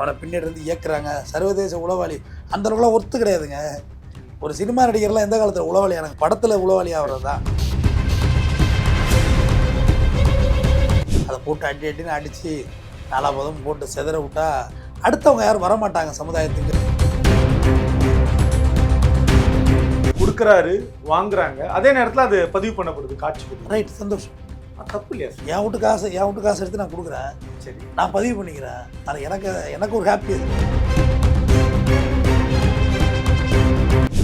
அவனை பின்னாடி இருந்து இயக்குறாங்க. சர்வதேச உளவாளி. அந்த அளவுக்குலாம் ஒத்து கிடையாதுங்க. ஒரு சினிமா நடிகர்லாம் எந்த காலத்தில் உளவாளி? எனக்கு படத்தில் உளவாளி ஆகிறது தான் அதை போட்டு அடி அடின்னு அடித்து நாலா பதம் போட்டு செதற விட்டா அடுத்தவங்க யாரும் வரமாட்டாங்க சமுதாயத்துக்கு. கொடுக்குறாரு வாங்குறாங்க. அதே நேரத்துல அது பதிவு பண்ணப்படுது காட்சி ரைட் சந்தோஷம். தப்பு இல்லையா சார்? என் வீட்டு காசு என் வீட்டு காசு எடுத்து நான் கொடுக்குறேன். சரி. நான் பதிவு பண்ணிக்கிறேன். அது எனக்கு எனக்கு ஒரு ஹாப்பி அது.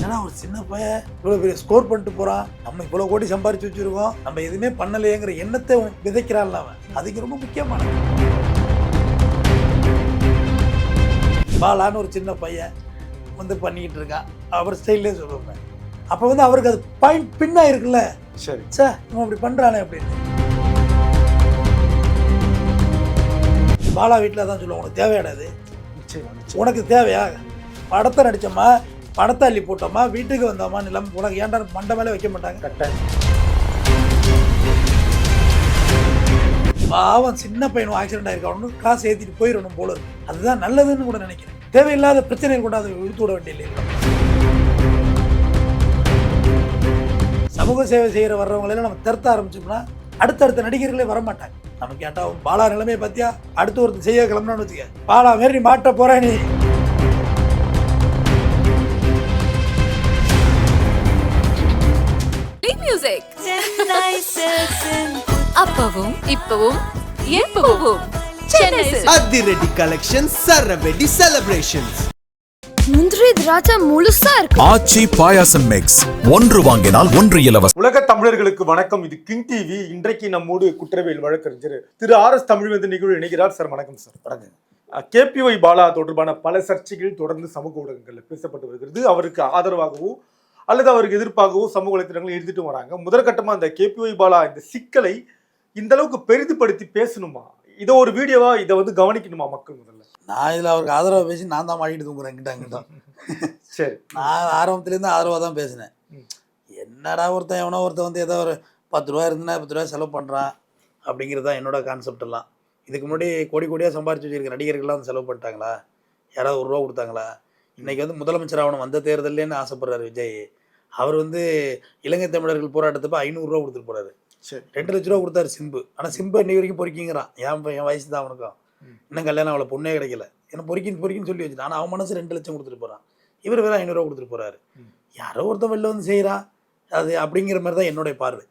ஏன்னா ஒரு சின்ன பையன் இவ்வளோ பெரிய ஸ்கோர் பண்ணிட்டு போகிறான் நம்ம இவ்வளோ கோடி சம்பாரிச்சு வச்சுருக்கோம். நம்ம எதுவுமே பண்ணலையேங்கிற எண்ணத்தை விதைக்கிறான்ல அவன். அதுக்கு ரொம்ப முக்கியமானது. பாலான்னு ஒரு சின்ன பையன் வந்து பண்ணிக்கிட்டு இருக்கான் அவர் ஸ்டைல்லே சொல்லுவேன் அப்போ வந்து அவருக்கு அது பாயிண்ட் பின்னாக இருக்குல்ல சரி. சே இவன் அப்படி பண்ணுறானே அப்படின்னு. பாலா வீட்டில் தான் சொல்லுவான் உனக்கு நிச்சயம் உனக்கு தேவையா? படத்தை நடிச்சோமா? படத்தை அள்ளி போட்டோமா? வீட்டுக்கு வந்தோமா? நிலம் உனக்கு ஏன்டா மண்டை மேலே வைக்க மாட்டாங்க. கட்டாயம் பாவம் சின்ன பையனும் ஆக்சிடென்ட் ஆயிருக்கணும் காசு ஏற்றிட்டு போயிடணும் போல இருக்கு. அதுதான் நல்லதுன்னு கூட நினைக்கிறேன். தேவையில்லாத பிரச்சனைகள் கூட அதை இழுத்து விட வேண்டிய சமூக சேவை செய்கிற வர்றவங்களெல்லாம் நம்ம திருத்த ஆரம்பிச்சோம்னா அடுத்தடுத்த நடிகர்களே வர மாட்டாங்க நம்ம கேட்டா உன் பாலா நிலைமையை பத்தியா அடுத்து ஒருத்தர் செய்ய கிளம்புனான்னு வச்சுக்க. பாலா மாரி நீ மாட்ட போற நீ. மியூசிக் அப்பவும் இப்பவும் எப்பவும். அதிரடி கலெக்ஷன் சரவெடி செலிப்ரேஷன்ஸ் முந்திரி திராட்சை முழுசா இருக்கு. ஆச்சி பாயாசம் மிக்ஸ் ஒன்று வாங்கினால் ஒன்று இலவசம். உலக தமிழர்களுக்கு வணக்கம். இது கிங் டிவி. இன்றைக்கு நம்மோடு குற்றவியல் வழக்கறிஞர் திரு ஆர் எஸ் தமிழ்வந்து நிகழ்வு இணைகிறார். சார் வணக்கம் சார். வணக்கம். கேபிஒய் பாலா தொடர்பான பல சர்ச்சைகள் தொடர்ந்து சமூக ஊடகங்களில் பேசப்பட்டு வருகிறது. அவருக்கு ஆதரவாகவோ அல்லது அவருக்கு எதிர்ப்பாகவோ சமூக வலைத்தளங்கள் எழுதிட்டு வராங்க. முதற்கட்டமா அந்த கேபிஒய் பாலா இந்த சிக்கலை இந்த அளவுக்கு பெரிதுபடுத்தி பேசணுமா? இதை ஒரு வீடியோவா இதை வந்து கவனிக்கணுமா மக்கள் முதல்ல? நான் இதில் அவருக்கு ஆதரவாக பேசி நான் தான் மாட்டிட்டு தூங்குறேன் கிட்ட அங்கிட்ட சரி. நான் ஆரம்பத்துலேருந்து ஆதரவாக தான் பேசினேன். என்னடா ஒருத்தன் எவனோ ஒருத்தன் வந்து ஏதோ ஒரு பத்து ரூபா இருந்துன்னா பத்து ரூபா செலவு பண்ணுறான் அப்படிங்கிறது தான் என்னோட கான்செப்ட் எல்லாம். இதுக்கு முன்னாடி கோடி கோடியாக சம்பாரிச்சு வச்சிருக்க நடிகர்கள்லாம் வந்து செலவு பண்ணிட்டாங்களா? யாராவது ஒரு ரூபா கொடுத்தாங்களா? இன்னைக்கு வந்து முதலமைச்சர் ஆகணும் வந்த தேர்தல்லேன்னு ஆசைப்படுறாரு விஜய். அவர் வந்து இலங்கை தமிழர்கள் போராட்டத்தப்ப ஐநூறுரூவா கொடுத்துட்டு போறாரு. சரி. ரெண்டு லட்ச ரூபா கொடுத்தாரு சிம்பு. ஆனால் சிம்பு இன்னைக்கு வரைக்கும் பொறிக்கிங்கிறான். என் என் வயசு தான் அவனுக்கும். இன்னும் கல்யாணம் அவளை பொண்ணே கிடைக்கல. ஏன்னா பொறிக்கின்னு பொறிக்கின்னு சொல்லி வச்சுட்டான். ஆனால் அவன் மனசு ரெண்டு லட்சம் கொடுத்துட்டு போகிறான் இவர் வேற ஐநூறுரூவா கொடுத்துட்டு போறாரு. ம். யாரோ ஒருத்தன் வெளில வந்து செய்கிறான் அது அப்படிங்கிற மாதிரி தான் என்னுடைய பார்வை.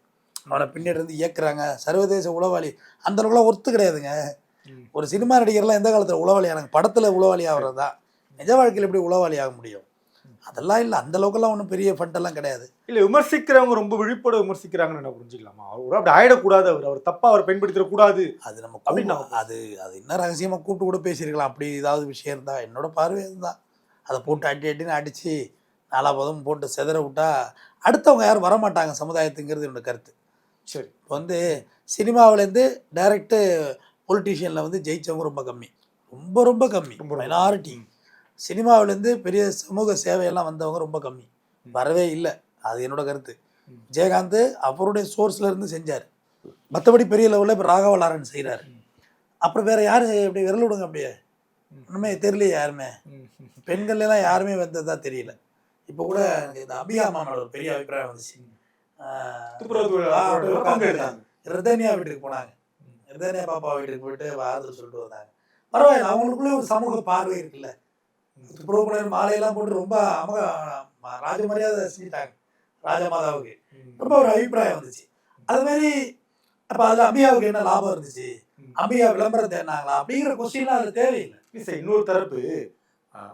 அவனை பின்னாடி இருந்து இயக்குறாங்க. சர்வதேச உளவாளி. அந்த அளவுக்குலாம் ஒத்து கிடையாதுங்க. ஒரு சினிமா நடிகர்லாம் எந்த காலத்தில் உளவாளி? ஆனாங்க படத்தில் உளவாளி ஆகிறது? தான் நிஜ வாழ்க்கையில் எப்படி உளவாளி ஆக முடியும்? அதெல்லாம் இல்லை. அந்த அளவுக்குலாம் ஒன்றும் பெரிய ஃபண்டெல்லாம் கிடையாது. இல்ல விமர்சிக்கிறவங்க ரொம்ப விழிப்போட விமர்சிக்கிறாங்கன்னு என்ன புரிஞ்சுக்கலாமா? அவர் அப்படி ஆயிடக்கூடாது அவர். அவர் தப்பா அவர் பயன்படுத்திடக்கூடாது. அது நம்ம அப்படின்னா அது அது என்ன ரகசியமாக கூப்பிட்டு கூட பேசியிருக்கலாம். அப்படி ஏதாவது விஷயம் இருந்தால் என்னோட பார்வை அதுதான். அதை போட்டு அடி அடின்னு அடித்து நாலா பதம் போட்டு செதற விட்டா அடுத்தவங்க யாரும் வரமாட்டாங்க சமுதாயத்துங்கிறது என்னோட கருத்து. சரி. இப்போ வந்து சினிமாவிலேருந்து டைரக்டு பொலிட்டீஷியனில் வந்து ஜெயிச்சவங்க ரொம்ப கம்மி. ரொம்ப ரொம்ப கம்மி. மைனாரிட்டி சினிமாவிலேருந்து பெரிய சமூக சேவையெல்லாம் வந்தவங்க ரொம்ப கம்மி. வரவே இல்லை. அது என்னோட கருத்து. விஜயகாந்த் அவருடைய சோர்ஸ்ல இருந்து செஞ்சார். மற்றபடி பெரிய லெவலில் இப்போ ராகவ லாரன் செய்கிறாரு அப்புறம் வேற யார் இப்படி விரல் விடுங்க அப்படியே. ஒன்றுமே தெரியலையே யாருமே. பெண்கள் எல்லாம் யாருமே வந்ததா தெரியல. இப்போ கூட இந்த அபியா மாமனோட ஒரு பெரிய அபிப்பிராயம் வந்துச்சு. ரிதன்யா வீட்டுக்கு போனாங்க. ரிதன்யா பாப்பா வீட்டுக்கு போயிட்டு ஆறுதல் சொல்லிட்டு வந்தாங்க. பரவாயில்ல அவங்களுக்குள்ளே ஒரு சமூக பார்வை இருக்குல்ல. துப்புரவு மாலையெல்லாம் போட்டு ரொம்ப அமக ராஜ மரியாதை செஞ்சுட்டாங்க ராஜமாதாவுக்கு ரொம்ப ஒரு அபிப்பிராயம் வந்துச்சு. அது மாதிரி அப்போ அதில் அம்பியாவுக்கு என்ன லாபம் இருந்துச்சு? அம்பியா விளம்பரம் தேடினாங்களா? அப்படிங்கிற கொஸ்டின்லாம் அதில் தேவையில்லை. சார், இன்னொரு தரப்பு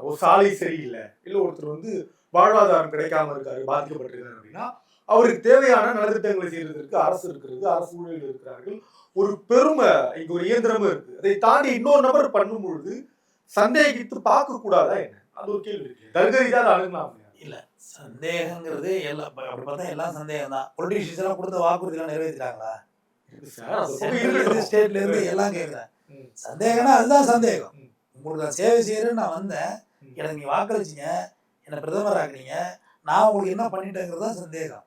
ஒரு சாலை சரியில்லை. இல்ல ஒருத்தர் வந்து வாழ்வாதாரம் கிடைக்காம இருக்காரு பாதிக்கப்பட்டிருக்காரு அப்படின்னா அவருக்கு தேவையான நலத்திட்டங்களை செய்யறதுக்கு அரசு இருக்கிறது அரசு ஊழியர்கள் இருக்கிறார்கள். ஒரு பெருமை இங்க ஒரு இயந்திரமும் இருக்கு. அதை தாண்டி இன்னொரு நபர் பண்ணும் பொழுது சந்தேகித்து பார்க்க கூடாதா என்ன? அது ஒரு கேள்வி இருக்கு. தர்கரி தான் அணுகலாம் இல்லை சந்தேகங்கிறது எல்லாம் இப்ப அப்படி பார்த்தா எல்லாம் சந்தேகம் தான் பொலிட்டீஷியன்ஸ் எல்லாம் கொடுத்த வாக்குறுதிலாம் நிறைவேற்றிட்டாங்களா. ஸ்டேட்ல இருந்து எல்லாம் கேட்குறேன். சந்தேகம்னா அதுதான் சந்தேகம். உங்களுக்கு நான் சேவை செய்யறேன்னு நான் வந்தேன். எனக்கு நீங்க வாக்களிச்சீங்க. என்னை பிரதமர் ஆக்குனீங்க. நான் உங்களுக்கு என்ன பண்ணிட்டேங்கிறது தான் சந்தேகம்.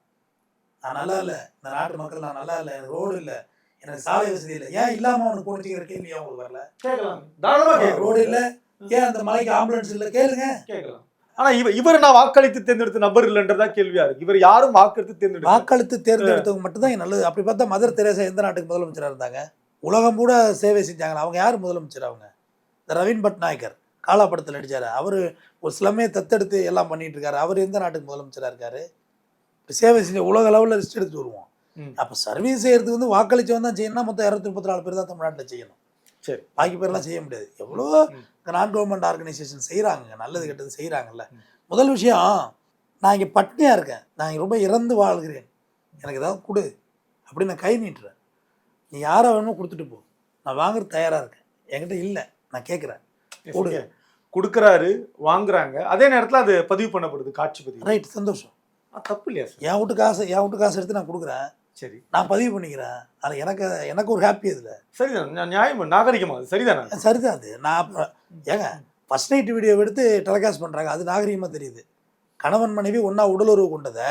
நான் நல்லா இல்லை. இந்த நாட்டு மக்கள் நான் நல்லா இல்லை. எனக்கு ரோடு இல்லை. எனக்கு சாலை வசதி இல்லை. ஏன் இல்லாம அவனுக்கு போனிச்சுக்கிற கேள்வி உங்களுக்கு வரல? கேட்கலாம். தாராளமா. ரோடு இல்லை? ஏன் அந்த மலைக்கு ஆம்புலன்ஸ் இல்லை? கேளுங்க. கேட்கலாம். ஆனா இவ இவர் நான் வாக்களித்து தேர்ந்தெடுத்த நபர் இல்லைன்றதா கேள்வியா இருக்கு. இவர் யாரும் வாக்களித்து தேர்ந்தெடுக்க வாக்களித்து தேர்ந்தெடுத்தவங்க மட்டும்தான் நல்லது. அப்படி பார்த்தா மதர் தெரேசா எந்த நாட்டுக்கு முதலமைச்சராக இருந்தாங்க? உலகம் கூட சேவை செஞ்சாங்க அவங்க யார் முதலமைச்சர் அவங்க? இந்த ரவீன் பட்நாயக்கர் காலா படத்தில் நடிச்சாரு. அவர் ஒரு சிலமே தத்தெடுத்து எல்லாம் பண்ணிட்டு இருக்காரு. அவர் எந்த நாட்டுக்கு முதலமைச்சராக இருக்காரு? இப்ப சேவை செஞ்ச உலக அளவில் லிஸ்ட் எடுத்து வருவோம். அப்போ சர்வீஸ் செய்யறதுக்கு வந்து வாக்களிச்சவன் தான் செய்யணும்னா மொத்தம் இரநூத்தி முப்பத்தி நாலு பேர் தான் தமிழ்நாட்டில் செய்யணும். சரி. பாக்கி பேர்லாம் செய்ய முடியாது. எவ்வளோ. நான் கவர்மெண்ட் ஆர்கனைசேஷன் செய்கிறாங்க நல்லது கெட்டது செய்கிறாங்கல்ல முதல் விஷயம் நான் இங்கே பட்னியாக இருக்கேன். நான் ரொம்ப இறந்து வாழ்கிறேன். எனக்கு ஏதாவது கொடு அப்படின்னு நான் கை நீட்டுறேன். நீ யாரை வேணுமோ கொடுத்துட்டு போ. நான் வாங்குறது தயாராக இருக்கேன். என்கிட்ட இல்லை. நான் கேட்குறேன் கொடு. ஓகே கொடுக்கறாரு வாங்குறாங்க. அதே நேரத்துல அது பதிவு பண்ணப்படுது காட்சி பதிவு. ரைட் சந்தோஷம். தப்பு இல்லையா என் வீட்டு காசு என் வீட்டு காசு எடுத்து நான் கொடுக்குறேன். சரி. நான் பதிவு பண்ணிக்கிறேன். அதில் எனக்கு எனக்கு ஒரு ஹாப்பி அதில். சரிதான். நியா- நியாயம் நாகரிகமா அது. சரிதானே? சரிதான் அது. நான் அப்புறம் ஏங்க ஃபஸ்ட் நைட் வீடியோ எடுத்து டெலிகாஸ்ட் பண்ணுறாங்க அது நாகரிகமாக தெரியுது. கணவன் மனைவி ஒன்றா உடலுறவு கொண்டதை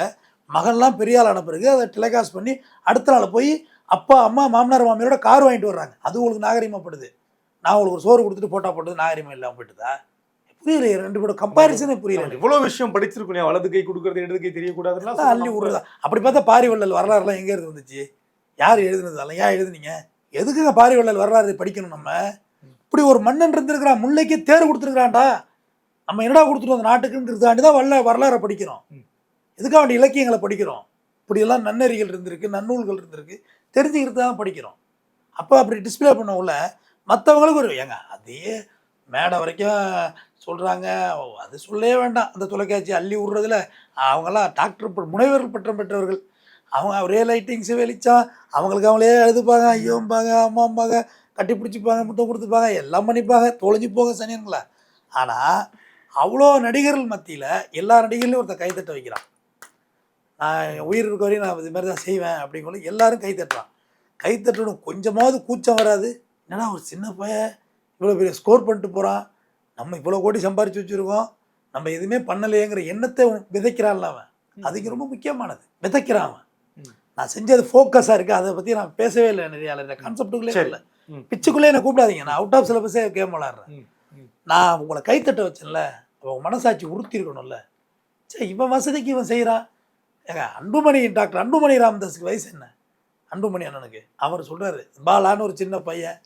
மகன்லாம் பெரிய ஆள் ஆன பிறகு அதை டெலிகாஸ்ட் பண்ணி அடுத்த நாள் போய் அப்பா அம்மா மாமனார் மாமியாரோட கார் வாங்கிட்டு வர்றாங்க. அது உங்களுக்கு நாகரிகமாகப்படுது நான் உங்களுக்கு ஒரு சோறு கொடுத்துட்டு போட்டா போட்டது நாகரிகமாக இல்லாமல் போயிட்டுதா? புரியலையே ரெண்டு பேரும் கம்பாரிசனே புரியல. இவ்வளவு விஷயம் படிச்சிருக்கோம்? வலது கை கொடுக்கறது இடது கை தெரியக்கூடாதுன்னா அள்ளி விடுறதா? அப்படி பார்த்தா பாரிவள்ளல் வரலாறுலாம் எங்கே இருந்து வந்துச்சு? யார் எழுதுனது? அதெல்லாம் ஏன் எழுதுனீங்க? எதுக்குங்க பாரிவள்ளல் வரலாறு படிக்கணும் நம்ம? இப்படி ஒரு மன்னன் இருந்திருக்கிறான் முல்லைக்கு தேர் கொடுத்துருக்குறான்டா. நம்ம என்னடா கொடுத்துட்டு அந்த நாட்டுக்குன்றதாண்டி தான் வரல வரலாறை படிக்கிறோம். எதுக்காக வேண்டிய இலக்கியங்களை படிக்கிறோம்? இப்படியெல்லாம் நன்னறிகள் இருந்திருக்கு நன்னூல்கள் இருந்திருக்கு. தெரிஞ்சுக்கிறது தான் படிக்கிறோம். அப்போ அப்படி டிஸ்ப்ளே பண்ணவுள்ள மற்றவங்களுக்கு ஒரு ஏங்க அதே மேடை வரைக்கும் சொல்கிறாங்க அது சொல்லவே வேண்டாம். அந்த தொலைக்காட்சி அள்ளி விடுறதுல அவங்களாம் டாக்டர் முனைவர்கள் பட்டம் பெற்றவர்கள். அவங்க ஒரே லைட்டிங்ஸு வெளிச்சா அவங்களுக்கு அவங்களே எழுதுப்பாங்க. ஐயோம்பாங்க அம்மாம்பாங்க கட்டி பிடிச்சிப்பாங்க முட்டை கொடுத்துப்பாங்க எல்லாம் பண்ணிப்பாங்க. தொலைஞ்சு போக சனியன்களா? ஆனால் அவ்வளோ நடிகர்கள் மத்தியில் எல்லா நடிகர்களையும் ஒருத்தன் கைத்தட்ட வைக்கிறான். நான் உயிர் இருக்க வரையும் நான் இது மாதிரி தான் செய்வேன் அப்படிங்குள்ள எல்லாரும் கைத்தட்டுறான் கைத்தட்டணும் கொஞ்சமாவது கூச்சம் வராது. என்னடா ஒரு சின்ன பையன் இவ்வளோ பெரிய ஸ்கோர் பண்ணிட்டு போகிறான் நம்ம இவ்வளோ கோடி சம்பாரிச்சு வச்சுருக்கோம். நம்ம எதுவுமே பண்ணலையேங்கிற எண்ணத்தை விதைக்கிறான்ல அவன். அதுக்கு ரொம்ப முக்கியமானது. விதைக்கிறான் அவன். நான் செஞ்சது ஃபோக்கஸாக இருக்குது அதை பற்றி நான் பேசவே இல்லை நிறைய இந்த கான்செப்டுக்குள்ளே. இல்லை. பிச்சுக்குள்ளே என்ன கூப்பிடாதீங்க. நான் அவுட் ஆஃப் சிலபஸே கேம் விளாட்றேன். நான் உங்களை கைத்தட்ட வச்சேன்ல. அவன் மனசாட்சி உறுத்தி இருக்கணும்ல சரி இவன் வசதிக்கு இவன் செய்கிறான் ஏங்க அன்புமணி டாக்டர் அன்புமணி ராமதாஸுக்கு வயசு என்ன? அன்புமணி அண்ணனுக்கு. அவர் சொல்கிறாரு பாலான்னு ஒரு சின்ன பையன்.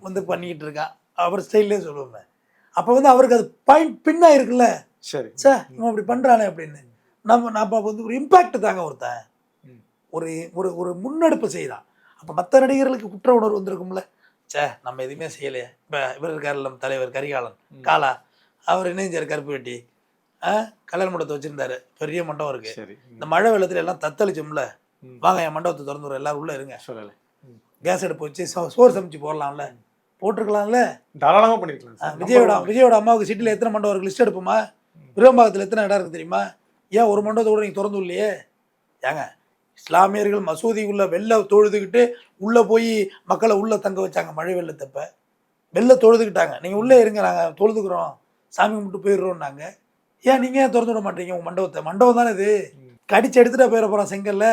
வந்து பண்ணிக்கிட்டு இருக்கான் அவர் ஸ்டைல்லே சொல்லுவேன் அப்போ வந்து அவருக்கு அது பாயிண்ட் பின்னா இருக்குல்ல? சரி. சே இவன் அப்படி பண்ணுறானே அப்படின்னு. நம்ம நம்ம வந்து ஒரு இம்பேக்ட் தாங்க ஒருத்தன். ஒரு ஒரு ஒரு முன்னெடுப்பு செய்கிறான் அப்போ மற்ற நடிகர்களுக்கு குற்ற உணர்வு வந்திருக்கும்ல. சே நம்ம எதுவுமே செய்யலையே. இப்போ இவர் இருக்கார்ல நம்ம தலைவர் கரிகாலன். காலா. அவர் செஞ்சார் கருப்பு வெட்டி? ஆ கல்யாண மண்டபத்தை வச்சிருந்தாரு. பெரிய மண்டபம் இருக்கு. சரி. இந்த மழை வெள்ளத்துல எல்லாம் தத்தளிச்சோம்ல. வாங்க என் மண்டபத்தை திறந்து எல்லாரும் உள்ள இருங்க. கேஸ் அடுப்பு வச்சு சோறு சமைச்சு போடலாம்ல. போட்டிருக்கலாம்ல? தாராளமா பண்ணிருக்கலாம். விஜயோட விஜயோட அம்மாவுக்கு சிட்டியில் எத்தனை மண்டபம் இருக்கு? லிஸ்ட் எடுப்போமா? விரும்பாகத்தில் எத்தனை இடம் இருக்கு தெரியுமா? ஏன் ஒரு மண்டபத்தை கூட நீங்கள் திறந்து இல்லையே? ஏங்க இஸ்லாமியர்கள் மசூதி உள்ள வெள்ள தொழுதுகிட்டு உள்ளே போய் மக்களை உள்ளே தங்க வச்சாங்க மழை வெள்ளத்தப்ப. வெளில தொழுதுக்கிட்டாங்க நீங்கள் உள்ளே இருங்க நாங்கள் தொழுதுக்குறோம். சாமி கும்பிட்டு போயிடுறோம் நாங்கள் ஏன் நீங்கள் ஏன் திறந்து விட மாட்டீங்க உங்கள் மண்டபத்தை? மண்டபம் தானே இது. கடிச்சு எடுத்துகிட்டு போயிட போகிறோம் செங்கல்ல.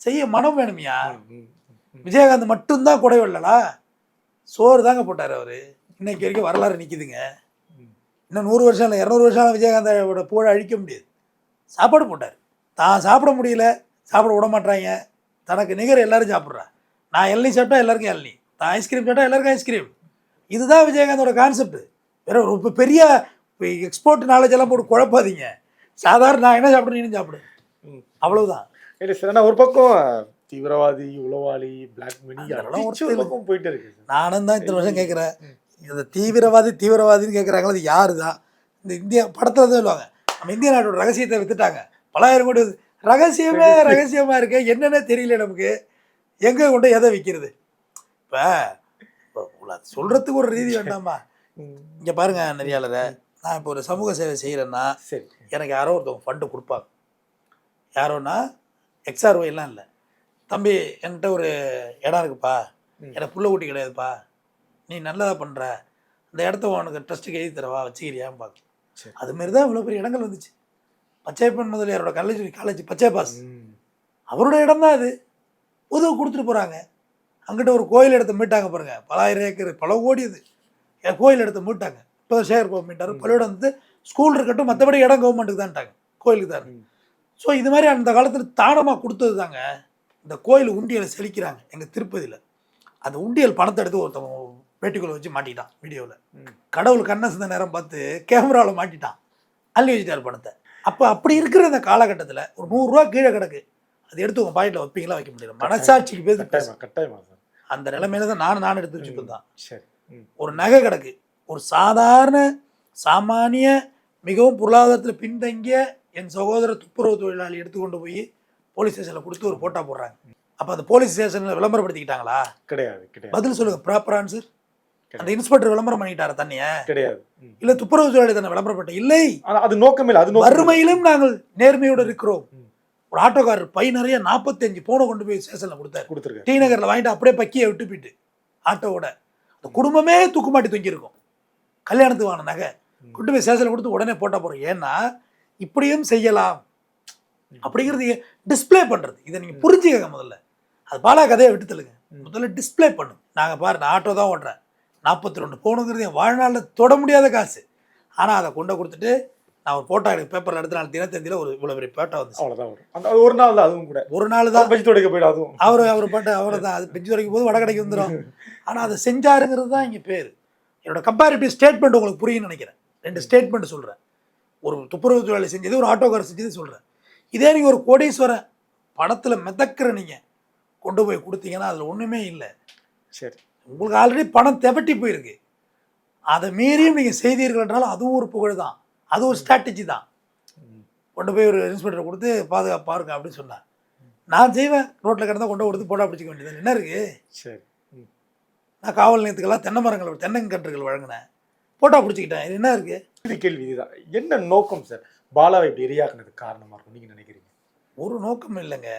செய்ய மனம் வேணுமியா. விஜயகாந்த் மட்டும்தான் குடை வெள்ளலா சோறு தாங்க போட்டார் அவர். இன்னைக்கு வரைக்கும் வரலாறு நிற்கிதுங்க. இன்னும் நூறு வருஷம் இல்லை இரநூறு வருஷம் விஜயகாந்தோட புகழை அழிக்க முடியாது. சாப்பாடு போட்டார். தான் சாப்பிட முடியல சாப்பிட விட மாட்றாங்க. தனக்கு நிகர் எல்லாரும் சாப்பிட்றா. நான் எள்ளி சாப்பிட்டா எல்லாருக்கும் எள்ளி நான் ஐஸ்கிரீம் சாப்பிட்டா எல்லாருக்கும் ஐஸ்கிரீம். இதுதான் விஜயகாந்தோட கான்செப்ட் வேற ஒரு பெரிய எக்ஸ்போர்ட் நாலேஜ் எல்லாம் போட்டு குழப்பாதீங்க. சாதாரண நான் என்ன சாப்பிட்றேன் நீனும் சாப்பிடு. அவ்வளவுதான். இல்ல சார் ஒரு பக்கம் தீவிரவாதி உளவாளி பிளாக் மணி அதெல்லாம் போயிட்டே இருக்கு. நானும் தான் இத்தனை வருஷம் கேட்குறேன் இந்த தீவிரவாதி தீவிரவாதின்னு கேட்குறாங்களா அது யாரு தான் இந்த இந்தியா படத்தில் தான் சொல்லுவாங்க. நம்ம இந்திய நாட்டோட ரகசியத்தை வித்துட்டாங்க. பலாயிரம் கோடி ரகசியமே ரகசியமாக இருக்கு என்னன்னே தெரியல நமக்கு. எங்கே கொண்டு எதை விற்கிறது இப்போ சொல்கிறதுக்கு ஒரு ரீதி வேண்டாமா. இங்கே பாருங்க நெறியாளரை. நான் இப்போ ஒரு சமூக சேவை செய்கிறேன்னா சரி. எனக்கு யாரோ ஒருத்தவங்க ஃபண்டு கொடுப்பாங்க. யாரோன்னா எக்ஸ்ஆர்ஒய்லாம் இல்லை. தம்பி என்கிட்ட ஒரு இடம் இருக்குப்பா. எனக்கு புள்ள ஊட்டி கிடையாதுப்பா. நீ நல்லதாக பண்ணுற அந்த இடத்த உனக்கு ட்ரஸ்ட்டுக்கு எழுதி தரவா வச்சுக்கிறியான்னு பார்க்க சரி. அதுமாரி தான் இவ்வளோ பெரிய இடங்கள் வந்துச்சு. பச்சையப்பன் முதலியாரோட காலேஜ் காலேஜ் பச்சை பாஸ். அவரோட இடம் தான் அது. பொதுவை கொடுத்துட்டு போகிறாங்க அங்கிட்ட ஒரு கோயில் இடத்த மீட்டாங்க பாருங்க. பலாயிரம் ஏக்கர் பல கோடி அது. என் கோயில் இடத்த மீட்டாங்க. இப்போ சேகர் பாபு மீட்டார். பள்ளியோட வந்து ஸ்கூல் இருக்கட்டும் மற்றபடி இடம் கவர்மெண்ட்டுக்கு தான்ட்டாங்க. கோயிலுக்கு தான். ஸோ இது மாதிரி அந்த காலத்தில் தானமாக கொடுத்தது தாங்க இந்த கோயில் உண்டியலை செழிக்கிறாங்க எங்கள் திருப்பதியில். அந்த உண்டியல் பணத்தை எடுத்து ஒருத்தவங்க பேட்டிக்குள்ளே வச்சு மாட்டிட்டான் வீடியோவில். கடவுள் கண்ண சிந்த நேரம் பார்த்து கேமராவில் மாட்டிட்டான். அள்ளி வச்சுட்டார் பணத்தை. அப்போ அப்படி இருக்கிற அந்த காலகட்டத்தில் ஒரு நூறுரூவா கீழே கிடக்கு. அது எடுத்து உங்கள் பாக்கெட்டில் வைப்பீங்களா? வைக்க முடியல. மனசாட்சிக்கு பேசி கட்டாயமா அந்த நிலைமையில தான் நான் நான் எடுத்து வச்சுப்பேன் தான் சரி. ஒரு நகை கிடக்கு. ஒரு சாதாரண சாமானிய மிகவும் பொருளாதாரத்தில் பின்தங்கிய என் சகோதர துப்புரவு தொழிலாளி எடுத்துக்கொண்டு போய் போலீஸ் ஸ்டேஷனில் கொடுத்து ஒரு போட்டா போடுறாங்க. அப்போ அந்த போலீஸ் ஸ்டேஷனில் விளம்பரப்படுத்திக்கிட்டாங்களா? கிடையாது கிடையாது. பதில் சொல்லுங்க ப்ராப்பர் ஆன்சர் அந்த இன்ஸ்பெக்டர் விளம்பரம் பண்ணிட்டாரா தண்ணிய? கிடையாது. இல்ல துப்புரவு தொழிலாளி தானே விளம்பரப்பட்ட? இல்லை. அது நோக்கம் இல்லை அது. வறுமையிலும் நாங்கள் நேர்மையோடு இருக்கிறோம். ஒரு ஆட்டோக்காரர் பை நிறைய நாற்பத்தஞ்சு போனை கொண்டு போய் ஸ்டேஷனில் கொடுத்தாரு. கொடுத்துருக்காரு. டி நகரில் வாங்கிட்டு அப்படியே பக்கியை விட்டு போயிட்டு ஆட்டோவோட. அந்த குடும்பமே தூக்குமாட்டி தொங்கியிருக்கும். கல்யாணத்துக்கு வாங்கின நகை. கொண்டு போய் ஸ்டேஷனில் கொடுத்து உடனே போட்டா போகிறோம் ஏன்னா இப்படியும் செய்யலாம். அப்படிங்கிறது டிஸ்ப்ளே பண்ணுறது இதை நீங்கள் புரிஞ்சுக்கங்க முதல்ல. அது பாலா கதையை விட்டு தள்ளுங்க. முதல்ல டிஸ்ப்ளே பண்ணுங்க நாங்கள் பாரு நான் ஆட்டோ தான் ஓட்டுறேன். நாற்பத்தி ரெண்டு போகணுங்கிறது என் வாழ்நாளில் தொட முடியாத காசு. ஆனால் அதை கொண்டு கொடுத்துட்டு நான் ஒரு போட்டோ எனக்கு பேப்பரில் எடுத்த நாள் தினத்தந்தியில் ஒரு இவ்வளோ பெரிய பேட்டா அந்த அது ஒரு நாள் தான் அதுவும் கூட. ஒரு நாள் தான். பட்ஜெட் உடைக்க போயிடும் அதுவும். அவர் அவர் பாட்டு அவர் தான். அது பெஞ்சு வரைக்கும் போது வடகடைக்கு வந்துடும் ஆனால் அதை செஞ்சாருங்கிறது தான் இங்கே பேர். என்னோட கம்பேரிட்டிவ் ஸ்டேட்மெண்ட் உங்களுக்கு புரியும்னு நினைக்கிறேன். ரெண்டு ஸ்டேட்மெண்ட் சொல்கிறேன் ஒரு துப்புரவு தொழிலாளி செஞ்சது ஒரு ஆட்டோக்காரர் செஞ்சது சொல்கிறேன் இதே நீங்கள் ஒரு கோடீஸ்வரன் பணத்தில் மிதக்கிற நீங்கள் கொண்டு போய் கொடுத்தீங்கன்னா அதில் ஒன்றுமே இல்லை. சரி. உங்களுக்கு ஆல்ரெடி பணம் தெவட்டி போயிருக்கு. அதை மீறியும் நீங்கள் செய்தீர்கள் என்றாலும் அதுவும் ஒரு புகழ் தான். அது ஒரு ஸ்ட்ராட்டஜி தான். கொண்டு போய் ஒரு இன்ஸ்பெக்டர் கொடுத்து பாதுகாப்பு பாருங்க அப்படின்னு சொன்னார். நான் செய்வேன். ரோட்டில் கிடந்தா கொண்டு கொடுத்து போட்டா பிடிச்சிக்க வேண்டியது என்ன இருக்குது சரி. நான் காவல் நிலையத்துக்கெல்லாம் தென்னை மரங்கள் தென்னங்கன்றுகள் வழங்கினேன். போட்டோ பிடிச்சிக்கிட்டேன். இது என்ன இருக்குது இது கேள்வி இதுதான். என்ன நோக்கம் சார்? பாலாவை இப்படி எரியாக்குனதுக்கு காரணமா இருக்கும். நீங்க நினைக்கிறீங்க? ஒரு நோக்கம் இல்லைங்க.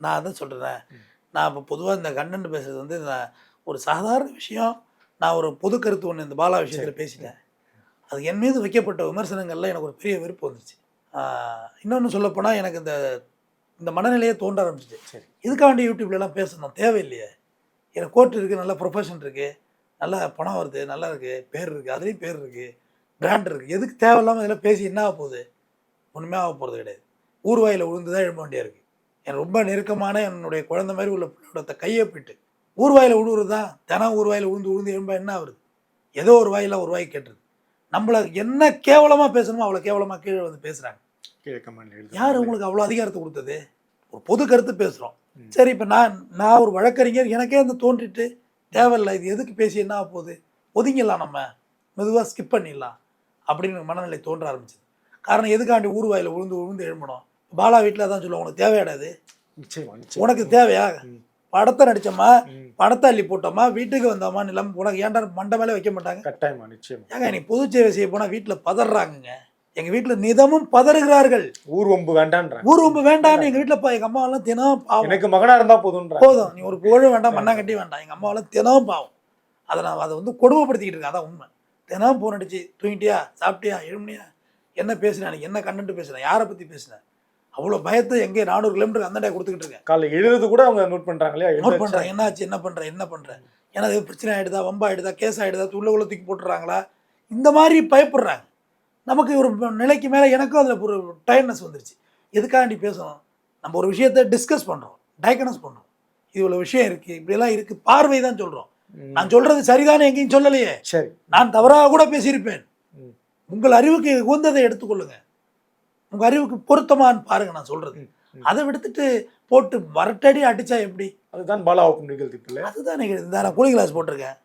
நான் அதான் சொல்கிறேன் நான் இப்போ பொதுவாக இந்த கண்டென்ட் பேசுறது வந்து நான் ஒரு சாதாரண விஷயம். நான் ஒரு பொது கருத்து ஒன்று இந்த பாலா விஷயத்தில் பேசிட்டேன். அது என் மீது வைக்கப்பட்ட விமர்சனங்கள்ல எனக்கு ஒரு பெரிய வெறுப்பு வந்துருச்சு. இன்னொன்று சொல்லப்போனால் எனக்கு இந்த இந்த மனநிலையே தோன்ற ஆரம்பிச்சிச்சு. சரி. இதுக்காண்டி யூடியூப்லலாம் பேசணும். தேவையில்லையே. எனக்கு கோர்ட் இருக்குது நல்ல ப்ரொஃபஷன் இருக்குது நல்ல பணம் வருது நல்லா இருக்குது பேர் இருக்குது அதுலேயும் பேர் இருக்குது பிராண்ட் இருக்குது எதுக்கு தேவையில்லாமல் இதெல்லாம் பேசி என்ன ஆக போகுது? ஒன்றுமே ஆக போகிறது கிடையாது. ஊர்வாயில் விழுந்து தான் எழும்ப வேண்டியா இருக்குது என் ரொம்ப நெருக்கமான என்னுடைய குழந்தை மாதிரி உள்ள பிள்ளையோட கையை போயிட்டு ஊர்வாயில் விழுவுறது தான் தினம் ஊர்வாயில் விழுந்து விழுந்து எழும்ப என்ன ஆகுது? ஏதோ ஒரு வாயில் ஒரு வாய் கேட்டுருது. நம்மளை என்ன கேவலமாக பேசணுமோ அவ்வளோ கேவலமாக கீழே வந்து பேசுகிறாங்க யார் உங்களுக்கு அவ்வளோ அதிகாரத்தை கொடுத்தது? ஒரு பொது கருத்து பேசுகிறோம் சரி இப்போ நான் நான் ஒரு வழக்கறிஞர் எனக்கே அந்த தோன்றிட்டு தேவையில்லை இது எதுக்கு பேசி என்ன போகுது? ஒதுங்கிடலாம் நம்ம. மெதுவாக ஸ்கிப் பண்ணிடலாம். அப்படின்னு மனநிலை தோன்ற ஆரம்பிச்சது. காரணம் எதுக்காண்டி ஊர்வாயில் விழுந்து விழுந்து எழும்பணும்? பாலா வீட்டில் தான் சொல்லுவோம் உனக்கு தேவையாடாது உனக்கு தேவையா. படத்தை நடிச்சோமா. படத்தை அள்ளி போட்டோமா? வீட்டுக்கு வந்தோமா? நிலம் உனக்கு ஏன்டா மண்டை மேலே வைக்க மாட்டாங்க? கட்டாயமா நிச்சயமா. ஏங்க நீ பொது சேவை செய்ய போனால் வீட்டில் பதறாங்கங்க. எங்கள் வீட்டில் நிதமும் பதறுகிறார்கள். ஊர் வம்பு வேண்டான்றாங்க. ஊர் ரொம்ப வேண்டாம்னு எங்கள் வீட்டில் எங்கள் அம்மாவெல்லாம் தினம் பாவம். எனக்கு மகனா இருந்தா போதும்ன்றாங்க. போதும். நீ ஒரு புகழும் வேண்டாம் மண்ணாங்கட்டி வேண்டாம். எங்கள் அம்மாவெல்லாம் தினம் பாவம். அதை நான் அதை வந்து கொடுமைப்படுத்திக்கிட்டு இருக்கேன். அதான் உண்மை. தினம் போன் அடிச்சு தூங்கிட்டியா? சாப்பிட்டியா? எழுமணியா என்ன பேசுனேன் எனக்கு என்ன கண்டென்ட் பேசுனேன் யாரை பற்றி பேசுனேன் அவ்வளோ பயத்தை எங்கே நானூறு கிலோமீட்டர் அந்த கொடுத்துக்கிட்டு இருக்கேன். காலைல எழுதுறது கூட அவங்க நோட் பண்றாங்க இல்லையா? நோட் எழுத பண்ணுறேன் என்னாச்சு என்ன பண்ணுறேன் என்ன பண்ணுறேன் ஏன்னா அது பிரச்சனை ஆகிடுதா வம்பா ஆகிடுதா கேஸ் ஆகிடுதா உள்ள உள்ள தூக்கி போட்டுறாங்களா? இந்த மாதிரி பயப்படுறாங்க. நமக்கு ஒரு நிலைக்கு மேலே எனக்கும் அதில் ஒரு டயர்னஸ் வந்துருச்சு. எதுக்காண்டி பேசணும்? நம்ம ஒரு விஷயத்தை டிஸ்கஸ் பண்ணுறோம் டயக்னஸ் பண்ணுறோம் இது இவ்வளோ விஷயம் இருக்குது இப்படியெல்லாம் இருக்குது பார்வை தான் சொல்கிறோம். நான் சொல்கிறது சரிதானே எங்கேயும் சொல்லலையே. சரி. நான் தவறாக கூட பேசியிருப்பேன். உங்கள் அறிவுக்கு உகந்ததை எடுத்துக்கொள்ளுங்க. உங்கள் அறிவுக்கு பொருத்தமான்னு பாருங்க நான் ம். அதை விடுத்துட்டு போட்டு வரட்டடி அடித்தா எப்படி? அதுதான் பாலா ஓப்பன் நிகழ்த்திப்பில்ல அதுதான் இந்த நான் கூலிங் கிளாஸ் போட்டிருக்கேன்.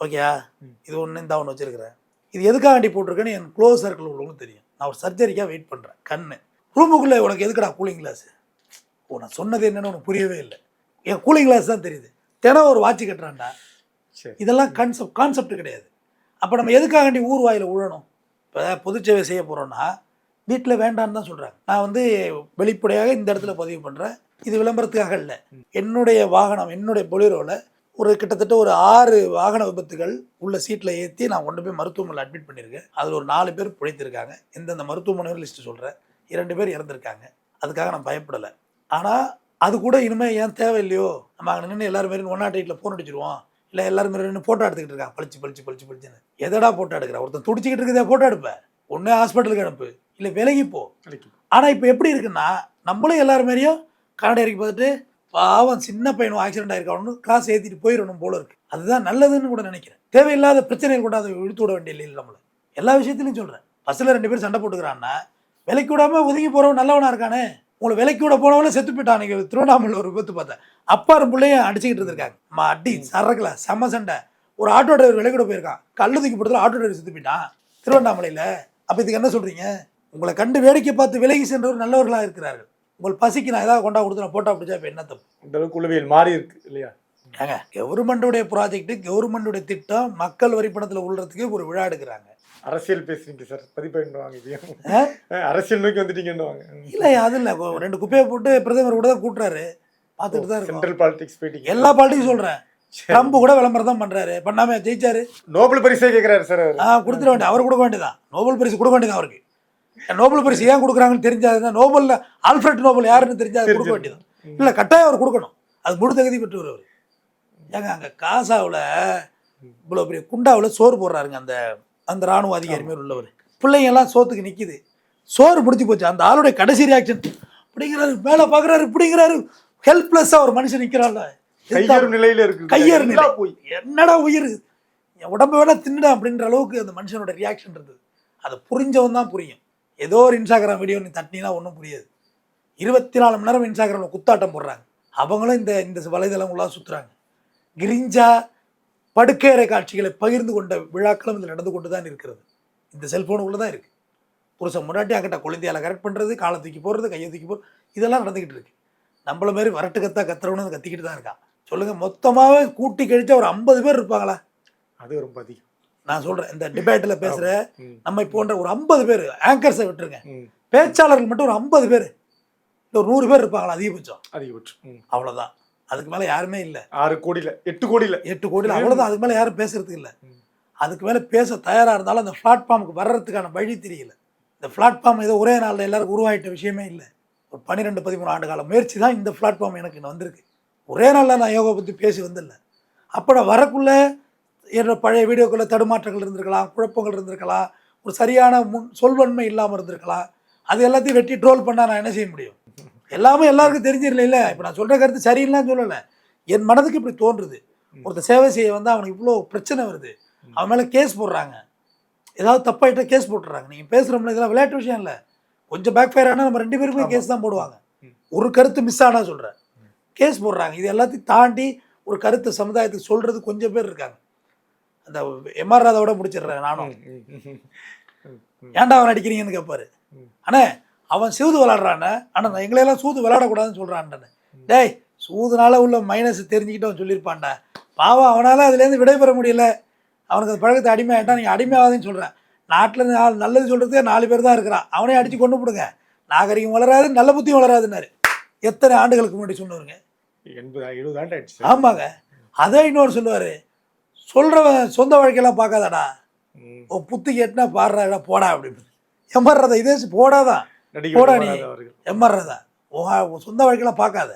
ஓகேயா. இது ஒன்று இந்த ஒன்று வச்சிருக்கிறேன். இது எதுக்காக வேண்டி போட்டிருக்கேன்னு என் க்ளோஸ் சர்க்கிள் உள்ளவங்களும் தெரியும். நான் ஒரு சர்ஜரிக்காக வெயிட் பண்ணுறேன் கண்ணு. ரூமுக்குள்ளே உனக்கு எதுக்குடா கூலிங் கிளாஸ் ஓ நான் சொன்னது என்னன்னு உனக்கு புரியவே இல்லை. என் கூலிங் கிளாஸ் தான் தெரியுது. தினம் ஒரு வாட்ச் கட்டுறான்டா. இதெல்லாம் கான்செப்ட் கான்செப்ட் கிடையாது. அப்போ நம்ம எதுக்காக வேண்டி ஊர் வாயில் உழணும்? இப்போ பொதுச்சேவை செய்ய போகிறோன்னா வீட்டில் வேண்டான்னு தான் சொல்கிறாங்க நான் வந்து வெளிப்படையாக இந்த இடத்துல பதிவு பண்ணுறேன் இது விளம்பரத்துக்காக இல்லை என்னுடைய வாகனம் என்னுடைய பொலிரோவில் ஒரு கிட்டத்தட்ட ஒரு ஆறு வாகன விபத்துகள் உள்ள சீட்டில் ஏற்றி நான் கொண்டு போய் மருத்துவமனையில் அட்மிட் பண்ணியிருக்கேன். அதில் ஒரு நாலு பேர் பிழைத்திருக்காங்க எந்தெந்த மருத்துவமனைகள் லிஸ்ட்டு சொல்கிறேன் இரண்டு பேர் இறந்துருக்காங்க. அதுக்காக நான் பயப்படலை. ஆனால் அது கூட இனிமேல் ஏன் தேவையில்லையோ நம்ம அங்கே நின்று எல்லாரும் மாரி ஒன் நாட் எயிட்டில் ஃபோன் அடிச்சிருவோம். இல்லை எல்லாரும் ரெண்டு ஃபோட்டோ எடுத்துக்கிட்டு இருக்கான் பளிச்சு பளிச்சு பளிச்சு பளிச்சுன்னு. எதடா ஃபோட்டோ எடுக்கிற? ஒருத்தன் துடிச்சிக்கிட்டு இருக்குதே ஃபோட்டோ எடுப்பேன் ஒன்று ஹாஸ்பிட்டலுக்கு அனுப்பு. இல்லை விலகி போ. ஆனால் இப்போ எப்படி இருக்குன்னா நம்மளும் எல்லாரும் மாதிரியும் கன்னட இறக்கி பார்த்துட்டு பாவம் சின்ன பையனும் ஆக்சிடென்ட் ஆயிருக்கான்னு காசு ஏற்றிட்டு போயிடணும் போல இருக்கு. அதுதான் நல்லதுன்னு கூட நினைக்கிறேன். தேவையில்லாத பிரச்சனைகள் கூட அதை இழுத்து விட வேண்டிய இல்லை நம்மளை. எல்லா விஷயத்துலையும் சொல்கிறேன் பஸ்ஸில் ரெண்டு பேரும் சண்டை போட்டுக்கிறான்னா விலைக்கு விடாம ஒதுங்கி போகிறவன் நல்லவனா இருக்கானே? உங்களை விலைக்கு விட போனவங்கள செத்து போயிட்டான். அன்னைக்கு திருவண்ணாமலை ஒரு விபத்து பார்த்தேன். அப்பாரும் பிள்ளையும் அடிச்சுக்கிட்டு இருந்திருக்காங்க. அம்மா அடி சரக்குல செம்ம சண்டை. ஒரு ஆட்டோ டிரைவர் விலைக்கு விட போயிருக்கான். கல்லு தூக்கி ஆட்டோ டிரைவர் செத்து போயிட்டான். திருவண்ணாமலையில். அப்போ இதுக்கு என்ன சொல்கிறீங்க உங்களை கண்டு வேடிக்கை பார்த்து விலகி சென்றவர் நல்லவர்களாக இருக்கிறார்கள். உங்கள் பசிக்கு நான் ஏதாவது கொண்டா கொடுத்து நான் போட்டோ பிடிச்சா இப்போ என்ன தப்பு? இந்த உளவியல் மாறி இருக்கு இல்லையா? ஏங்க கவர்மெண்ட்டுடைய ப்ராஜெக்ட் கவர்மெண்ட்டுடைய திட்டம் மக்கள் வரி பணத்தில் உள்ளதுக்கு ஒரு விழா எடுக்கிறாங்க. அரசியல் பேசுறீங்க சார். பதிப்பாயிட்டு வாங்க இதையும் ஆ? அஹ் அரசியல் நோக்கி வந்துட்டீங்கன்னு வாங்க இல்லை அது இல்லை. ரெண்டு குப்பையை போட்டு பிரதமர் கூட தான் கூட்டுறாரு. பார்த்துட்டு தான் சென்ட்ரல் பாலிடிக்ஸ் போயிட்டீங்க எல்லா பார்ட்டியும் சொல்கிறேன் ட்ரம்ப் கூட விளம்பரம் தான் பண்ணுறாரு பண்ணாம ஜெயிச்சாரு. நோபல் பரிசே கேட்கிறாரு சார் அவர். ஆ கொடுத்துட வேண்டிய அவர் கொடுக்க வேண்டியதான் நோபல் பரிசு கொடுக்க வேண்டியதான் அவருக்கு? நோபல் பரிசு ஏன் கொடுக்குறாங்கன்னு தெரிஞ்சாதுன்னா நோபல்ல ஆல்ஃபிரட் நோபல் யாருன்னு தெரிஞ்சாது கொடுக்க வேண்டியதான் இல்லை கட்டாயம் அவர் கொடுக்கணும். அது முழு தகுதி பெற்றவர் அவர். ஏங்க அங்கே காசாவில் இவ்வளோ பெரிய குண்டாவில் சோறு போடுறாருங்க அந்த அந்த ராணுவ அதிகாரி மாதிரி உள்ளவர். பிள்ளைங்க எல்லாம் சோத்துக்கு நிற்கிது சோறு பிடிச்சி போச்சு. அந்த ஆளுடைய கடைசி ரியாக்ஷன் இப்படிங்கிறாரு மேலே பார்க்குறாரு இப்படிங்கிறாரு. ஹெல்ப்லெஸ்ஸாக ஒரு மனுஷன் நிற்கிறான்ல கையேறும் நிலையில இருக்கு கையேறு நிலை. போய். என்னடா உயிர்? என் உடம்பை வேணா தின்னுடா அப்படின்ற அளவுக்கு அந்த மனுஷனோட ரியாக்ஷன் இருந்தது. அதை புரிஞ்சவன் தான் புரியும். ஏதோ ஒரு இன்ஸ்டாகிராம் வீடியோ நீ தட்டினா ஒன்றும் புரியாது. இருபத்தி நாலு மணி நேரம் இன்ஸ்டாகிராமில் குத்தாட்டம் போடுறாங்க. அவங்களும் இந்த இந்த வலைதளங்களாக சுற்றுறாங்க கிரிஞ்சா படுக்கையறை காட்சிகளை பகிர்ந்து கொண்ட விழாக்களும் இதில் நடந்து கொண்டு தான் இருக்கிறது. இந்த செல்ஃபோனுக்குள்ளே தான் இருக்குது புருஷன் முன்னாடி அங்கிட்ட குழந்தையால் கரெக்ட் பண்ணுறது காலை தூக்கி போடுறது கையை தூக்கி போடுறது இதெல்லாம் நடந்துக்கிட்டு இருக்கு. நம்மள மாதிரி வரட்டு கத்தா கத்துறவனு கத்திக்கிட்டு தான் இருக்கான் சொல்லுங்கள் மொத்தமாகவே கூட்டி கழிச்சா ஒரு ஐம்பது பேர் இருப்பாங்களா? அது ரொம்ப அதிகம். நான் சொல்கிறேன் இந்த டிபேட்டில் பேசுகிற. நம்மை போன்ற ஒரு ஐம்பது பேர் ஆங்கர்ஸை விட்டுருங்க. பேச்சாளர்கள் மட்டும் ஒரு ஐம்பது பேர். ஒரு நூறு பேர் இருப்பாங்களா அதிகபட்சம்? அதிகபட்சம். அவ்வளோதான் அதுக்கு மேலே யாருமே இல்லை. ஆறு கோடியில எட்டு கோடியில. எட்டு கோடியில் அவ்வளோதான் அதுக்கு மேலே யாரும் பேசுறதுக்கு இல்லை. அதுக்கு மேலே பேச தயாராக இருந்தாலும் அந்த பிளாட்ஃபார்முக்கு வர்றதுக்கான வழி தெரியல. இந்த பிளாட்ஃபார்ம் ஏதோ ஒரே நாளில் எல்லாருக்கும் உருவாயிட்ட விஷயமே இல்லை. ஒரு பன்னிரெண்டு பதிமூணு ஆண்டு கால முயற்சி தான் இந்த பிளாட்ஃபார்ம் எனக்கு இன்னும் வந்திருக்கு. ஒரே நாளில் நான் யோகா பற்றி பேசி வந்தில்ல அப்போ நான் வரக்குள்ளே என்னோட பழைய வீடியோக்களில் தடுமாற்றங்கள் இருந்திருக்கலாம் குழப்பங்கள் இருந்திருக்கலாம் ஒரு சரியான முன் சொல்வன்மை இல்லாமல் இருந்திருக்கலாம். அது எல்லாத்தையும் வெட்டி ட்ரோல் பண்ணால் நான் என்ன செய்ய முடியும்? எல்லாமே எல்லாருக்கும் தெரிஞ்சிடல இப்போ நான் சொல்கிற கருத்து சரியில்லாம் சொல்லலை. என் மனதுக்கு இப்படி தோன்றுது. ஒருத்தர் சேவை செய்ய வந்து அவனுக்கு இவ்வளோ பிரச்சனை வருது. அவன் மேலே கேஸ் போடுறாங்க. ஏதாவது தப்பாயிட்டா கேஸ் போட்டுறாங்க. நீங்கள் பேசுகிறோம்ல இதெல்லாம் விளையாட்டு விஷயம் இல்லை. கொஞ்சம் பேக் ஃபயர் ஆனால் நம்ம ரெண்டு பேருக்குமே கேஸ் தான் போடுவாங்க. ஒரு கருத்து மிஸ் ஆனா சொல்கிறேன் கேஸ் போடுறாங்க. இது எல்லாத்தையும் தாண்டி ஒரு கருத்தை சமுதாயத்துக்கு சொல்கிறது கொஞ்சம் பேர் இருக்காங்க. அந்த எம்ஆர் ராதாவோட முடிச்சிடுறேன் நானும். ஏன்டா அவன் அடிக்கிறீங்கன்னு கேட்பாரு ம். அவன் சூது விளாடுறானே ஆனால் எங்களையெல்லாம் சூது விளையாடக்கூடாதுன்னு சொல்கிறான்டானே டேய் சூதுனால உள்ள மைனஸ் தெரிஞ்சுக்கிட்டு அவன் சொல்லியிருப்பான்டா. பாவம் அவனால் அதுலேருந்து விடைபெற முடியல. அவனுக்கு அந்த பழக்கத்தை அடிமையாயிட்டான் நீங்கள் அடிமையாகாதுன்னு சொல்கிறேன் நாட்டில் நாலு நல்லது சொல்கிறதுக்கே நாலு பேர் தான் இருக்கிறான். அவனே அடித்து கொண்டு போடுங்க. நாகரிகம் வளராது நல்ல புத்தியும் வளராதுன்னாரு. எத்தனை ஆண்டுகளுக்கு முன்னாடி சொன்னவருங்க? எண்பது எழுபது ஆண்டு ஆயிடுச்சு. ஆமாங்க. அதே இன்னொரு சொல்லுவார். சொல்கிறவன் சொந்த வாழ்க்கையெல்லாம் பார்க்காதடா. உன் புத்தி கேட்டுனா பாடுறா போடா அப்படின்னு எம்மர்றதா இதே போடாதான். போடா நீ. எம்மர்றதா உன் சொந்த வாழ்க்கையெல்லாம் பார்க்காத.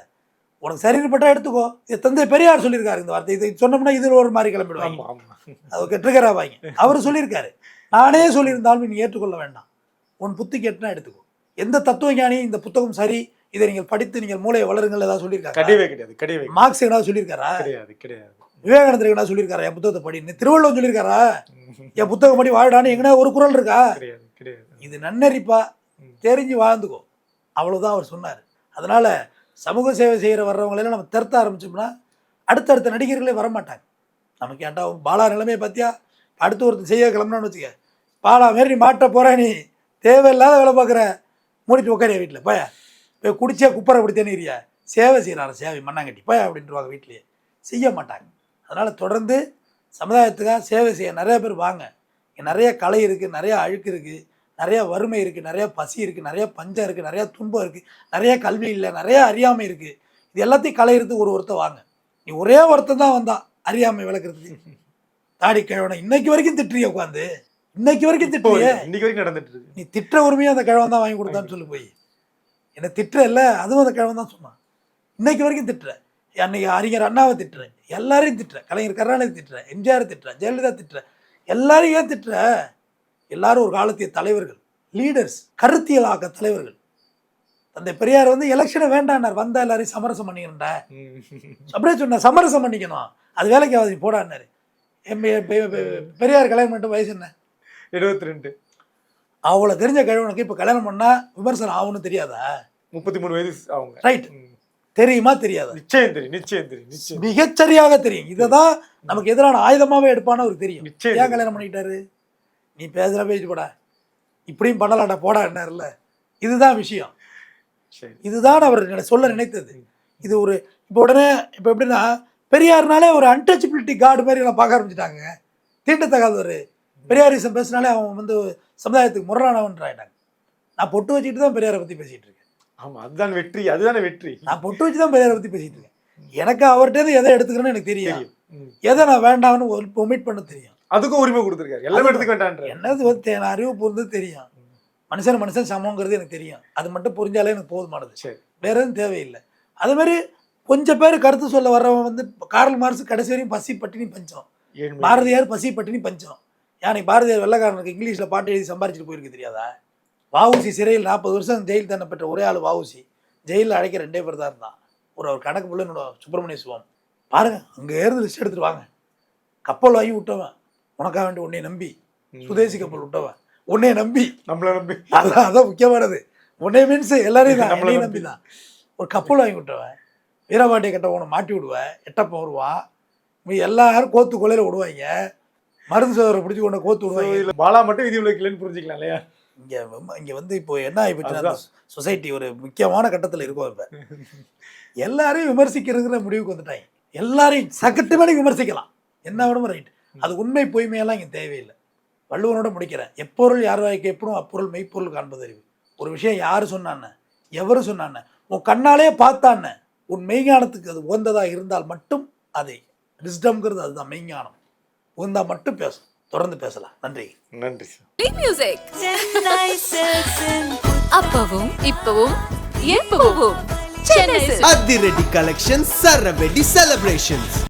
உனக்கு சரிப்பட்டா எடுத்துக்கோ. இது தந்தை பெரியார் சொல்லியிருக்காரு இந்த வார்த்தை. இது சொன்னோம்னா இதில் ஒரு மாதிரி கிளம்பிடுவாங்க. அது கெட்டுக்கிறா வாங்க அவர் சொல்லியிருக்காரு. நானே சொல்லியிருந்தாலும் நீ ஏற்றுக்கொள்ள வேண்டாம். உன் புத்தி கேட்டுனா எடுத்துக்கோ. எந்த தத்துவ ஞானியும் இந்த புத்தகம் சரி இதை நீங்கள் படித்து நீங்கள் மூளையை வளருங்கள் ஏதாவது சொல்லியிருக்காரு? கிடையவே கிடையாது கிடையவே மார்க்ஸ் எங்கேயாவது சொல்லியிருக்காரா? கிடையாது கிடையாது. விவேகானந்தர் எங்கடா சொல்லியிருக்காரா? என் புத்தகத்தை படின்னு திருவள்ளுவர் சொல்லியிருக்காரா? என் புத்தகம் படி வாழ்டான்னு எங்கனா ஒரு குரல் இருக்கா? இது நன்னறிப்பா. தெரிஞ்சு வாழ்ந்துக்கோ. அவ்வளோதான் அவர் சொன்னார். அதனால் சமூக சேவை செய்கிற வர்றவங்களெல்லாம் நம்ம திறத்த ஆரம்பிச்சோம்னா அடுத்தடுத்த நடிகர்களே வரமாட்டாங்க. நமக்கு ஏன்டா பாலா நிலைமையை பார்த்தியா? அடுத்து ஒருத்தர் செய்ய கிளம்புனான்னு வச்சுக்க பாலா மாரி நீ மாட்ட போகிற நீ தேவையில்லாத வேலை பார்க்குற மூடிட்டு உட்காரியா வீட்டில் போய. போய் குடிச்சே குப்பரை பிடித்தேன்னு சேவை செய்கிறாரு சேவை மண்ணாங்கட்டி போய் அப்படின்றவாங்க வீட்லேயே. செய்ய மாட்டாங்க. அதனால் தொடர்ந்து சமுதாயத்துக்காக சேவை செய்ய நிறைய பேர் வாங்க. இங்கே நிறைய கலை இருக்குது நிறைய அழுக்கு இருக்குது நிறைய வறுமை இருக்குது நிறைய பசி இருக்குது நிறைய பஞ்சம் இருக்குது நிறைய துன்பம் இருக்குது நிறைய கல்வி இல்லை நிறைய அறியாமை இருக்குது இது எல்லாத்தையும் களையிறதுக்கு ஒரு ஒருத்தர் வாங்க. நீ ஒரே ஒருத்தன் தான் வந்தான் அறியாமை விளக்குறதுக்கு. தாடி கிழவனை இன்னைக்கு வரைக்கும் திட்டுறிய உட்காந்து இன்னைக்கு வரைக்கும் திட்டுறிய. இன்னைக்கு வரைக்கும் நடந்துட்டு இருக்கு. நீ திட்டுற உரிமையும் அந்த கிழவன் தான் வாங்கி கொடுத்தான்னு சொல்லி போய். என்னை திட்டுற இல்லை அதுவும் அந்த கிழவன் தான் சொன்னான். இன்னைக்கு வரைக்கும் திட்டுற. அன்னைக்கு அறிஞர் அண்ணாவை திட்டுறேன் எல்லாரையும் திட்டுறேன் கலைஞர் கருணாநிதி திட்டுறேன் எம்ஜிஆர் திட்டுறேன் ஜெயலலிதா திட்டுறேன் எல்லாரையும் ஏன் திட்டுற? எல்லாரும் ஒரு காலத்திய தலைவர்கள் லீடர்ஸ் கருத்தியல் ஆக்க தலைவர்கள். தந்தை பெரியார் வந்து எலெக்ஷனை வேண்டான்னார். வந்தா எல்லாரையும் சமரசம் பண்ணிக்கிறேன்டா அப்படியே சொன்னேன் சமரசம் பண்ணிக்கணும். அது வேலைக்கு ஆகுது போடான்னாரு. பெரியார் கல்யாணம் பண்ணிட்டு வயசு என்ன? எழுபத்தி ரெண்டு அவ்வளோ தெரிஞ்ச கழிவனுக்கு இப்போ கல்யாணம் பண்ணா விமர்சனம் ஆகும்னு தெரியாதா? முப்பத்தி மூணு வயசு அவங்க. ரைட். தெரியுமா தெரியாதா? நிச்சயம் தெரியும் நிச்சயம் தெரியும் நிச்சயம். மிகச்சரியாக தெரியும். இதை தான் நமக்கு எதிரான ஆயுதமாவே எடுப்பான்னு அவருக்கு தெரியும். நிச்சயம் கல்யாணம் பண்ணிக்கிட்டாரு? நீ பேசுகிற பேச்சு போடா. இப்படியும் பண்ணலாம்டா போடா என்னார்ல இதுதான் விஷயம். சரி. இதுதான் அவர் சொல்ல நினைத்தது. இது ஒரு இப்போ உடனே இப்போ எப்படின்னா பெரியார்னாலே ஒரு அன்டச்சபிலிட்டி கார்டு மாதிரி எல்லாம் பார்க்க ஆரம்பிச்சிட்டாங்க. தீண்டத்தகாதவர். பெரியாரிசம் பேசினாலே அவன் வந்து சமுதாயத்துக்கு முரணானவன்றாயிட்டாங்க. நான் பொட்டு வச்சுக்கிட்டு தான் பெரியாரை பற்றி பேசிகிட்டு இருக்கேன். ஆமா அதுதான் வெற்றி அதுதானே வெற்றி. நான் பொட்டு வச்சு தான் பெரியாரை பற்றி பேசிகிட்டு இருக்கேன். எனக்கு அவர்கிட்ட எதை எடுத்துக்கணும்னு எனக்கு தெரியும். எதை நான் வேண்டாம்னு ஒமிட் பண்ண தெரியும். அதுக்கும் உரிமை கொடுத்துருக்காரு. எல்லாமே எடுத்துக்க வேண்டான்ற என்னது வந்து அறிவு புரிந்து தெரியும். மனுஷன் மனுஷன் சமங்கிறது எனக்கு தெரியும். அது மட்டும் புரிஞ்சாலே எனக்கு போதுமானது. சரி. வேற எதுவும் தேவையில்லை. அது மாதிரி கொஞ்சம் பேர் கருத்து சொல்ல வர்றவன் வந்து கார்ல் மார்க்ஸ் கடைசி வரையும் பசி பட்டினி பஞ்சம். பாரதியார் பசி பட்டினி பஞ்சம் யானை பாரதியார் வெள்ளக்காரனுக்கு இங்கிலீஷில் பாட்டு எழுதி சம்பாரிச்சிட்டு போயிருக்கு தெரியாதா? வஉசி சிறையில் நாற்பது வருஷம் ஜெயில் தண்டனை பெற்ற ஒரே ஆள் வஉசி. ஜெயிலில் அடைக்க ரெண்டே பேர் தான் இருந்தான். ஒரு அவர் கணக்கு புள்ள என்னோட சுப்பிரமணிய சிவம். பாருங்க அங்கே இருந்து லிஸ்ட் எடுத்துட்டு வாங்க. கப்பல் வாங்கி விட்டவன். உனக்காக வேண்டி உன்னை நம்பி சுதேசி கப்பல் விட்டவன் உன்னை நம்பி. நம்மள நம்பி. அதான் அதான் முக்கியமானது. உன்னை மீன்ஸ் எல்லாரையும் தான் நம்மளை நம்பி. தான் ஒரு கப்பல் வாங்கி விட்டவன் வீரபாண்டிய கட்டவனை மாட்டி விடுவேன் எட்டப்பன் வருவான் எல்லாரும் கோத்து கொலையில விடுவாங்க மருந்து சோதரை பிடிச்சி கொண்டு கோத்து விடுவாங்க. இதுல பாலா மட்டும் விதி விலக்கிலன்னு புரிஞ்சுக்கலாம் இல்லையா? இங்க இங்க வந்து இப்போ என்ன ஆகிப்போச்சுன்னா. சொசைட்டி ஒரு முக்கியமான கட்டத்தில் இருக்கோம் இப்ப. எல்லாரையும் விமர்சிக்கிறதுங்கிற முடிவுக்கு வந்துட்டாங்க. எல்லாரையும் சகட்டு மேலே விமர்சிக்கலாம். என்ன விடவும் ரைட் அது உண்மை பொய்மையெல்லாம் இங்கே தேவையில்லை. வள்ளுவனோட முடிக்கிறேன். எப்பொருள் யார் வாய்க்கு எப்படும் அப்பொருள் மெய்ப்பொருள் காண்பது அறிவு ஒரு விஷயம் யார் சொன்னான்னு எவர் சொன்னான்னு உன் கண்ணாலே பார்த்தான்னு உன் மெய்ஞானத்துக்கு அது உகந்ததா இருந்தால் மட்டும் அதை விஸ்டம்ங்கிறது அதுதான் மெய்ஞானம். உகந்தா மட்டும் பேசும். தொடர்ந்து பேசலாம். நன்றி. நன்றி சார். மியூசிக் அப்பவும் இப்பவும் எப்பவும். அதிரடி கலெக்ஷன் சரவெடி செலிப்ரேஷன்ஸ்